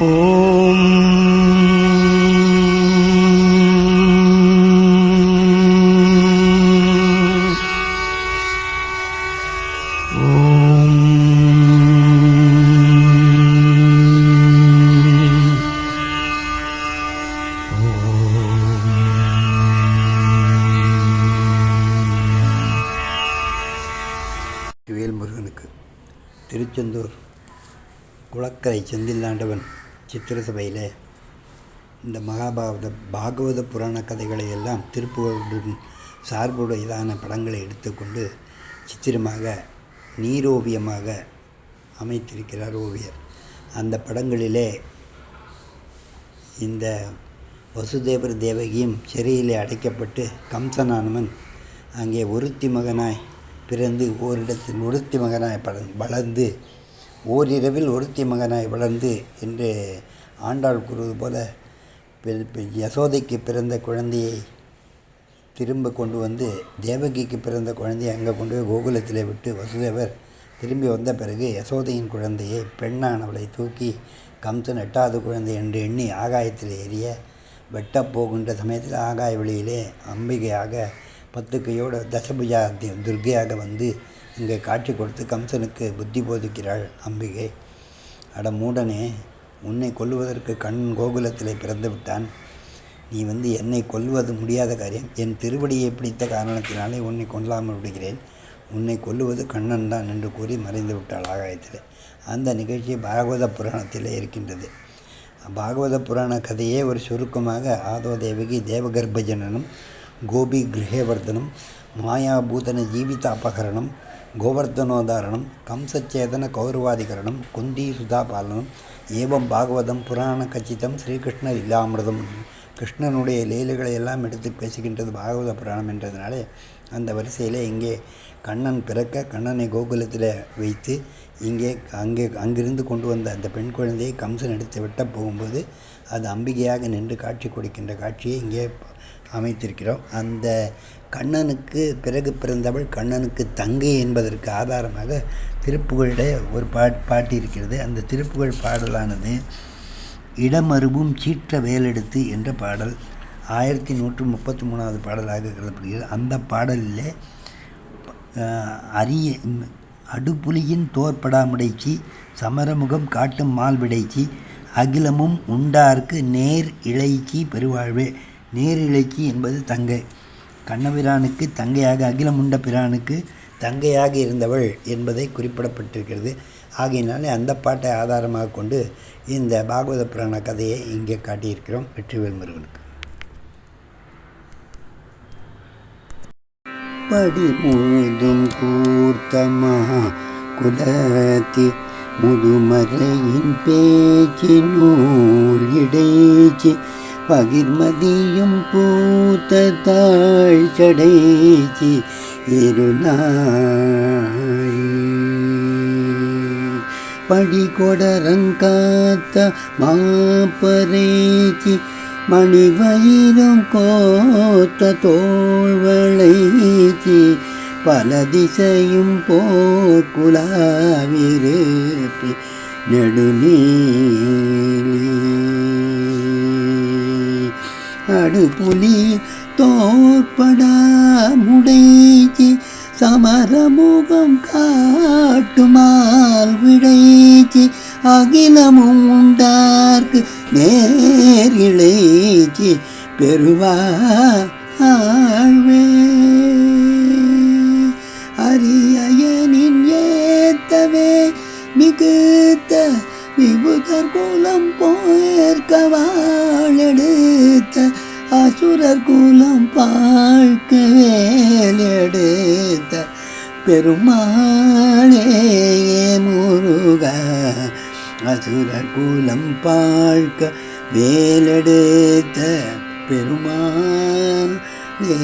ஓம் ஓம். வேல்முருகனுக்கு திருச்செந்தூர் குளக்கரை செந்தில்லாண்டவன் சித்திர சபையில் இந்த மகாபாரத பாகவத புராண கதைகளை எல்லாம் திருப்புகளுடன் சார்புடையதான படங்களை எடுத்துக்கொண்டு சித்திரமாக நீரோவியமாக அமைத்திருக்கிறார் ஓவியர். அந்த படங்களிலே இந்த வசுதேவர் தேவகியும் சிறையிலே அடைக்கப்பட்டு கம்சனானவன் அங்கே ஒருத்தி மகனாய் பிறந்து ஓரிடத்தில் ஒருத்தி மகனாய் பட வளர்ந்து ஓரிரவில் ஒருத்தி மகனாய் வளர்ந்து என்று ஆண்டாள் கூறுவது போல யசோதைக்கு பிறந்த குழந்தையை திரும்ப கொண்டு வந்து தேவகிக்கு பிறந்த குழந்தையை அங்கே கொண்டு போய் கோகுலத்திலே விட்டு வசுதேவர் திரும்பி வந்த பிறகு யசோதையின் குழந்தையை பெண்ணானவளை தூக்கி கம்சன் எட்டாவது குழந்தை என்று எண்ணி ஆகாயத்தில் எரிய வெட்டப் போகின்ற சமயத்தில் ஆகாய வழியிலே அம்பிகையாக பத்து கையோட தசபுஜா தி- துர்க்கையாக வந்து இங்கே காட்சி கொடுத்து கம்சனுக்கு புத்தி போதிக்கிறாள் அம்பிகை. அட மூடனே உன்னை கொல்லுவதற்கு கண் கோகுலத்திலே பிறந்து விட்டான் நீ வந்து என்னை கொல்லுவது முடியாத காரியம். என் திருவடியை பிடித்த காரணத்தினாலே உன்னை கொல்லாமல் விடுகிறேன். உன்னை கொல்லுவது கண்ணன் தான் என்று கூறி மறைந்து விட்டாள் ஆகாயத்தில். அந்த நிகழ்ச்சி பாகவத புராணத்தில் இருக்கின்றது. பாகவத புராண கதையே ஒரு சுருக்கமாக ஆதோ தேவகி தேவகர்பஜனனும் கோபி கிரகவர்தனும் மாயாபூதன ஜீவித அபகரணம் கோவர்தனோதாரணம் கம்சச்சேதன கௌரவாதிகரணம் குந்தி சுதாபாலனம் ஏவம் பாகவதம் புராண கச்சிதம் ஸ்ரீகிருஷ்ணர் இல்லாமிரதம். கிருஷ்ணனுடைய லீலைகளை எல்லாம் எடுத்து பேசுகின்றது பாகவத புராணம் என்றதுனாலே அந்த வரிசையிலே இங்கே கண்ணன் பிறக்க கண்ணனை கோகுலத்தில் வைத்து இங்கே அங்கே அங்கிருந்து கொண்டு வந்த அந்த பெண் குழந்தையை கம்சன் எடுத்து விட்ட போகும்போது அது அம்பிகையாக நின்று காட்சி கொடுக்கின்ற காட்சியை இங்கே அமைத்திருக்கிறோம். அந்த கண்ணனுக்கு பிறகு பிறந்தவள் கண்ணனுக்கு தங்கை என்பதற்கு ஆதாரமாக திருப்புகழிட ஒரு பாட் பாட்டு இருக்கிறது அந்த திருப்புகழ் பாடலானது இடமருவும் சீற்ற வேலெடுத்து என்ற பாடல் ஆயிரத்தி நூற்று முப்பத்தி மூணாவது பாடலாக கருதப்படுகிறது. அந்த பாடலிலே அரிய அடுப்புலியின் தோற்படாமுடைச்சி சமரமுகம் காட்டும் மால் விடைச்சி அகிலமும் உண்டார்க்கு நேர் இளைச்சி பெருவாழ்வே நேரிழைக்கு என்பது தங்கை. கண்ணபிரானுக்கு தங்கையாக அகிலமுண்ட பிரானுக்கு தங்கையாக இருந்தவள் என்பதை குறிப்பிடப்பட்டிருக்கிறது. ஆகையினாலே அந்த பாட்டை ஆதாரமாக கொண்டு இந்த பாகவத புராண கதையை இங்கே காட்டியிருக்கிறோம் வெற்றிவேல் முருகனுக்கு. படி முழுதும் கூர்த்தமா குலத்தி முதுமறையின் பேச்சு நூல் இடைச்சி பகிர்மதியும் பூத்த தாழ் சடைச்சி இருநாய் படிகொடரங்காத்த மாப்பரேச்சி மணிவயிரும் கோத்த தோழ்வளைச்சி பல திசையும் போர் குலாவிருப்பி நடுநீர். தோற்படா முடைச்சி சமரமுகம் காட்டுமால் விடைச்சி அகிலமும் உண்டார்க்கு நேர் இழைச்சி பெருவாழ்வே அரியனின் ஏத்தவே மிகுத்த விபுதர் குலம் போர்க்கவாழெடுத்த அசுரர் குலம் பார்க்க வேலெடுத்த பெருமாளே முருக. அசுரர் குலம் பார்க்க வேலெடுத்த பெருமாளே